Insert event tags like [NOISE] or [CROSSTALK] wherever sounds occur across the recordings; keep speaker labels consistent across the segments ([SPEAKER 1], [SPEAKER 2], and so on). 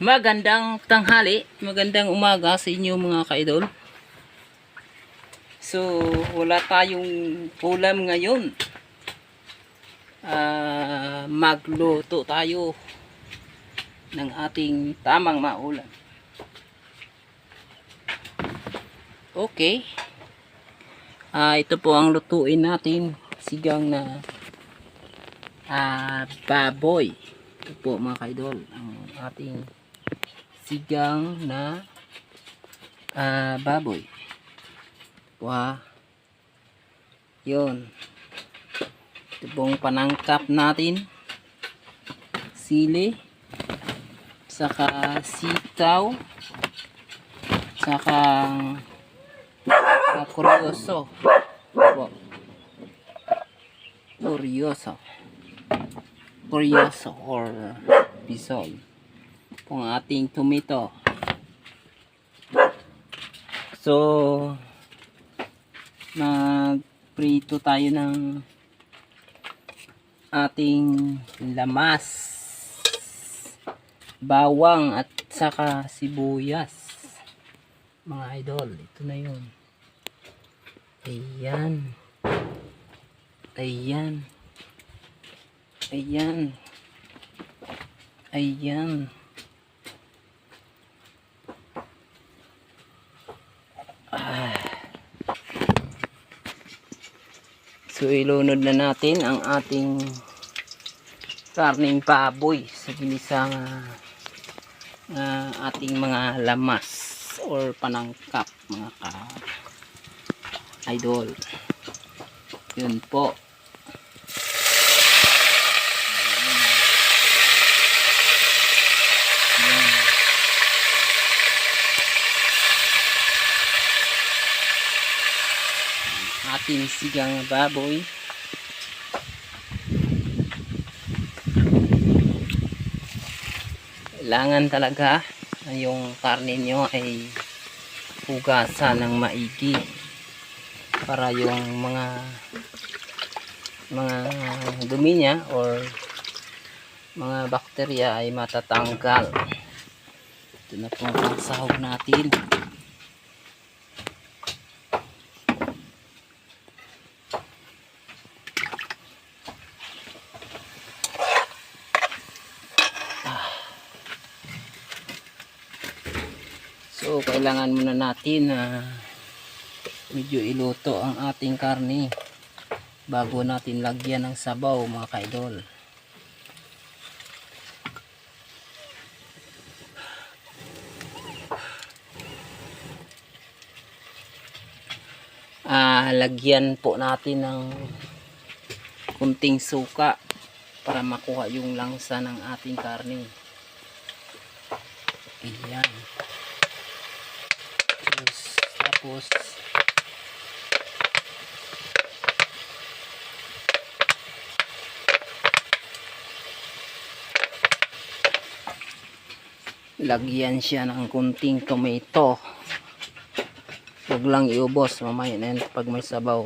[SPEAKER 1] Magandang tanghali, magandang umaga sa inyo mga kaidol. So, wala tayong ulam ngayon. Ah, magluto tayo ng ating tamang maulam. Okay. Ah, ito po ang lutuin natin, sigang na ah, baboy. Ito po mga kaidol, ang ating sigang na ah, baboy. Wow. Yun. Ito pong panangkap natin. Sili. Saka sitaw. Saka uh, kuryoso. Po. Kuryoso. Kuryoso or bisol. Kung ating tomato. So, magprito tayo ng ating lamas bawang at saka sibuyas. Mga idol ito na yun. Ayan. Ayan. Ayan. Ayan So ilunod na natin ang ating karning baboy sa ginisang ah, ah, ating mga lamas or panangkap mga ka idol. Yun po. Ating sigang baboy. Kailangan talaga na yung karne nyo ay hugasan ng maigi para yung mga mga dumi niya or mga bakterya ay matatanggal. Ito na pong pangsahog natin. So, kailangan muna natin na medyo iluto ang ating karne bago natin lagyan ng sabaw mga kaidol. Ah, lagyan po natin ng kunting suka para makuha yung langsa ng ating karne. Ayan. Tapos, tapos lagyan siya ng kunting tomato. Huwag lang iubos. Mamaya na pag may sabaw.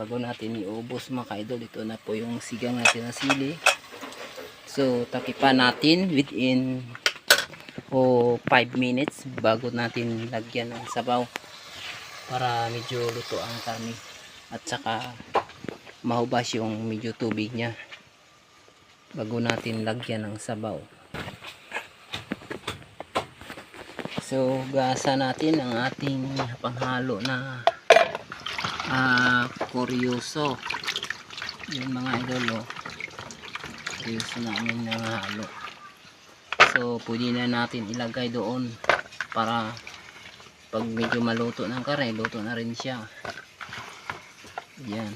[SPEAKER 1] Bago natin iubos mga kaidol ito na po yung sigang natin na sili so takipan natin within o 5 minutes bago natin lagyan ng sabaw para medyo luto ang karne at saka mahubas yung medyo tubig niya bago natin lagyan ng sabaw. So gasa natin ang ating panghalo na ah kuryoso yung mga idol oh. kuryoso namin na halo So, pwede na natin ilagay doon para pag medyo maluto ng kare, luto na rin siya. Yan.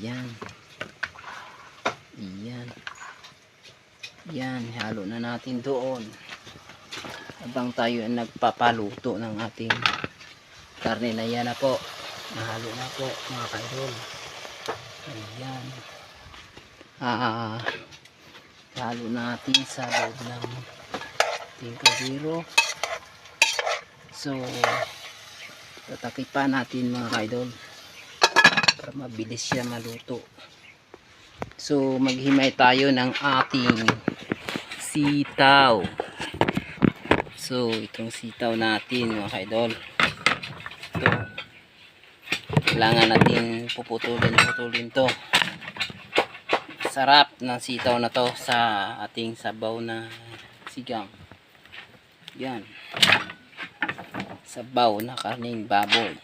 [SPEAKER 1] Yan. Yan. Yan, halo na natin doon. Habang tayo ay nagpapaluto ng ating karne na yan na po. Nahalo na po mga kaidol. Ayan ah lalo natin sa loob ng tingka zero so tatakipan natin mga kaidol para mabilis siya maluto So, maghimay tayo ng ating sitaw. So, itong sitaw natin mga kaidol. Ito. Kailangan natin puputulin-putulin to. Sarap ng sitaw na to sa ating sabaw na sigang. Yan. Sabaw na karning baboy.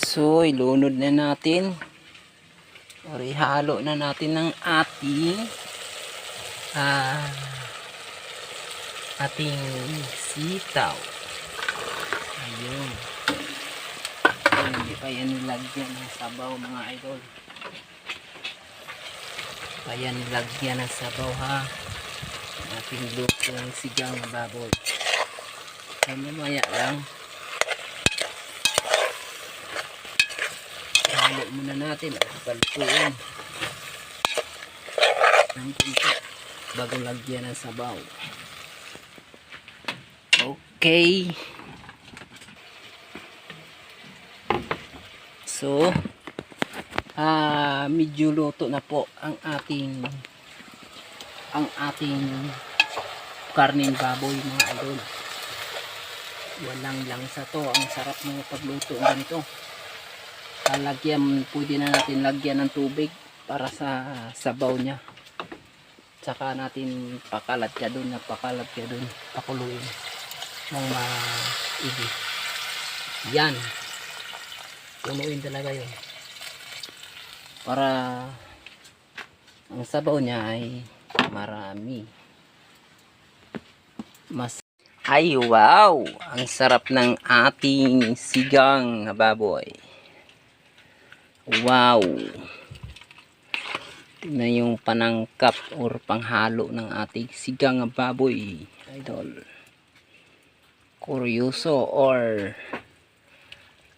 [SPEAKER 1] So, ilunod na natin. Or ihalo na natin ng ating ah, ating sitaw. Ayun. Ayun, Hindi pa yan nilagyan ng sabaw mga idol. Pa yan nilagyan ng sabaw ha. Ating luto ng sigang baboy. Ay mamaya lang. Halo muna natin at palutuin. Bago lagyan ng sabaw. Okay. So, ah medyo luto na po ang ating ang ating karnin baboy mga idol. Walang langsa to. Ang sarap ng pagluto ng ganito. Lalagyan, pwede na natin lagyan ng tubig para sa sabaw niya. Tsaka natin pakalat ka dun, napakalat ka dun, pakuluin ng maigi. Yan. Punuin talaga yun. Para ang sabaw niya ay marami. Mas ay wow! Ang sarap ng ating sigang baboy. Wow! Tingnan yung panangkap or panghalo ng ating sigang na baboy. Idol. Kuryoso or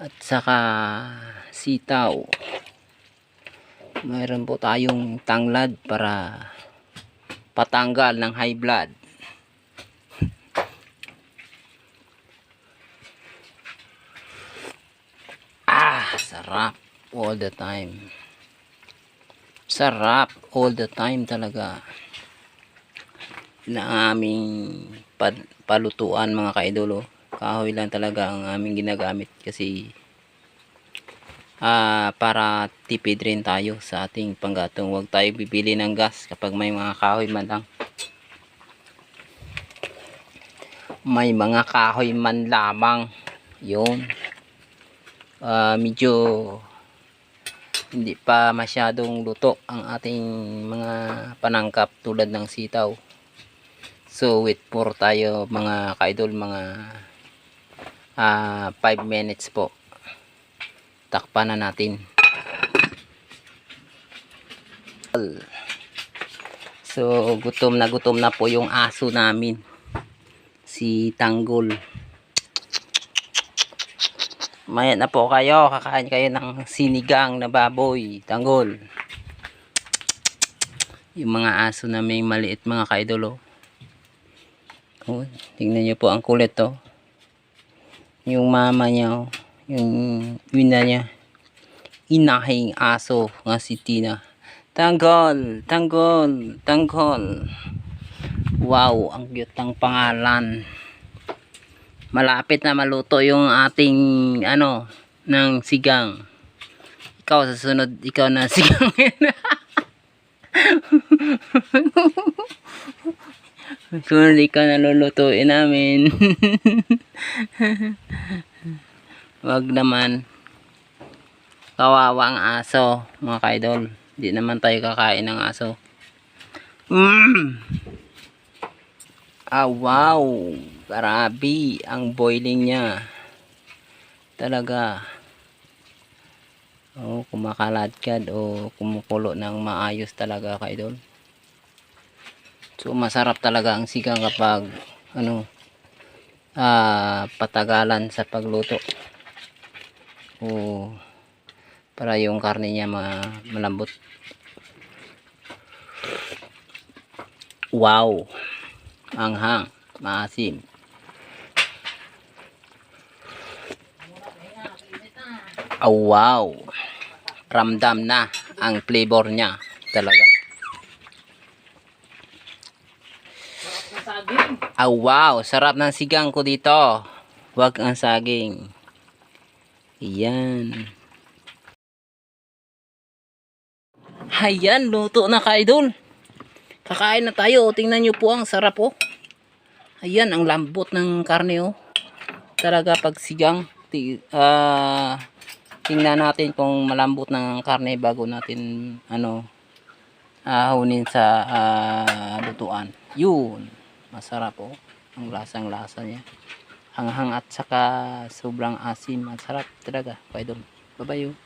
[SPEAKER 1] at saka sitaw. Mayroon po tayong tanglad para patanggal ng high blood. [LAUGHS] Ah, sarap all the time. Sarap all the time talaga. Na aming palutuan mga kaidolo. Kahoy lang talaga ang aming ginagamit kasi ah para tipid rin tayo sa ating panggatong. Huwag tayo bibili ng gas kapag may mga kahoy man lang. May mga kahoy man lamang. Yun ah, medyo hindi pa masyadong luto ang ating mga panangkap tulad ng sitaw. So wait for tayo mga kaidol mga 5 minutes po. Takpan na natin. So gutom na gutom na po yung aso namin. Si Tanggol. Maya na po kayo, kakain kayo ng sinigang na baboy, tanggol. Yung mga aso na may maliit mga kaidolo. Oh, tingnan niyo po ang kulit to. Yung mama niya, oh, yung ina niya. Inahing aso nga si Tina. Tanggol, tanggol, tanggol. Wow, ang cute ng pangalan malapit na maluto yung ating ano ng sigang. Ikaw sa sunod ikaw na [LAUGHS] sigang. Sunod ikaw na lulutuin namin. [LAUGHS] Wag naman. Kawawa ang aso mga kaidol. Di naman tayo kakain ng aso. Mm. Ah, wow. Grabe ang boiling niya. Talaga. Oh, kumakaladkad o kumukulo ng maayos talaga kay idol. So masarap talaga ang sigang kapag ano ah patagalan sa pagluto. O para yung karne niya ma malambot. Wow. Anghang. Maasim. Oh, wow. Ramdam na ang flavor niya. Talaga. Ah, wow. Sarap ng sigang ko dito. Wag ang saging. Ayan. Ayan, luto na ka-idol. Kakain na tayo. Tingnan nyo po ang sarap oh. Ayan, ang lambot ng karne oh. Talaga pag sigang, ah, tingnan natin kung malambot ng karne bago natin ano ahunin sa ah, lutuan. Yun. Masarap oh. Ang lasang lasa niya. Hanghang at saka sobrang asim at sarap talaga. Kaidol. Babayo.